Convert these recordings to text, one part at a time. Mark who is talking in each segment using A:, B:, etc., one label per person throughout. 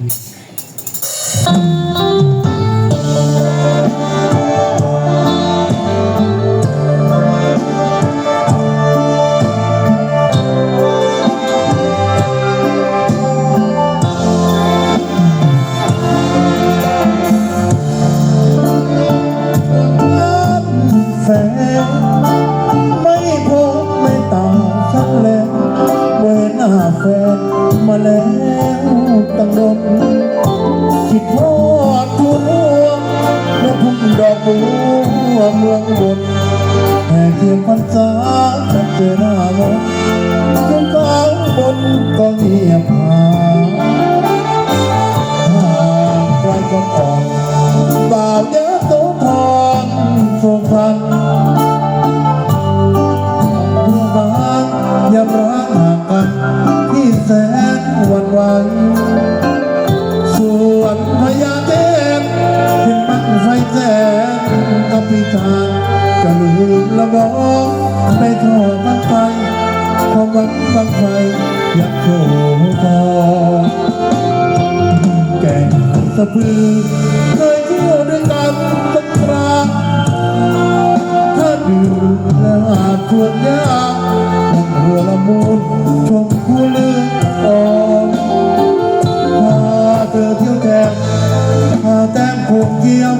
A: แแห่เทียนพรรษาเจอหน้าลมนจนสางบนก็เงียบหาย ในทอดมันไปเพราะวันบังไฟอยากโชว์ทองแก่งสะพือเคยเที่ยวด้วยกันสักคราถ้าดื่มและอาจชวนยากนั่งเรือละมุนชมผู้เลืออ่อนพาเธอเที่ยวแทนพาแต้มโคงเยี่ยม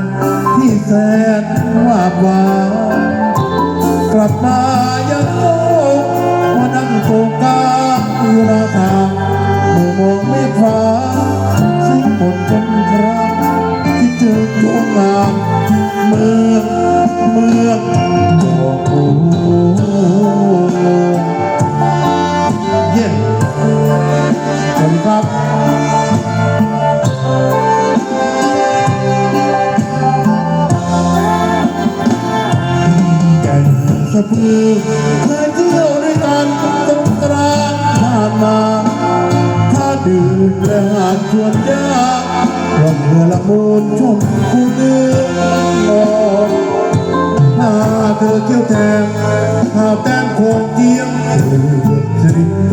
A: นที่แสนว่าบวากลับมายังโลกมานั่งโกงกาอยู่หน้าทางมองไม่ สะพือเคยเที่ยวด้วยกันสงตราผ่านมา ถ้าดื่มและหากชวนยากลมเรือละมุนชมคู่เดือนนอนถ้าเธอเที่ยวแทงหาแต้มคงเกียงเธอสิริโต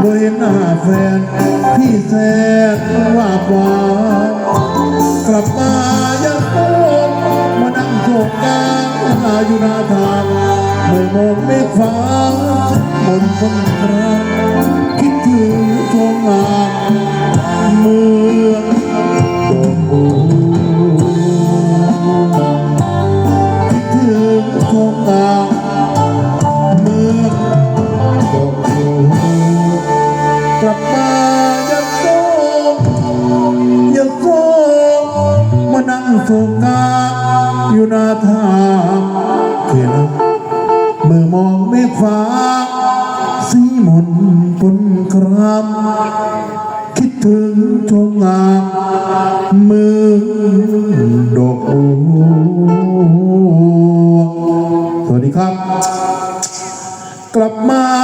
A: โดยหน้าแฟนที่แสนว่าบหวานกลับมายังโลกมานั่งโศกกาอยู่หน้าทางไม่มองไม่ฟ้าบนคนกราง กลับมายังโซยังโซมานั่งโศกาอยู่หน้าทางเขียนแล้วเมื่อมองเมฆฟ้า สีมนปนครามคิดถึงชมงามมือดอกบัวสวัสดีครับ กลับมา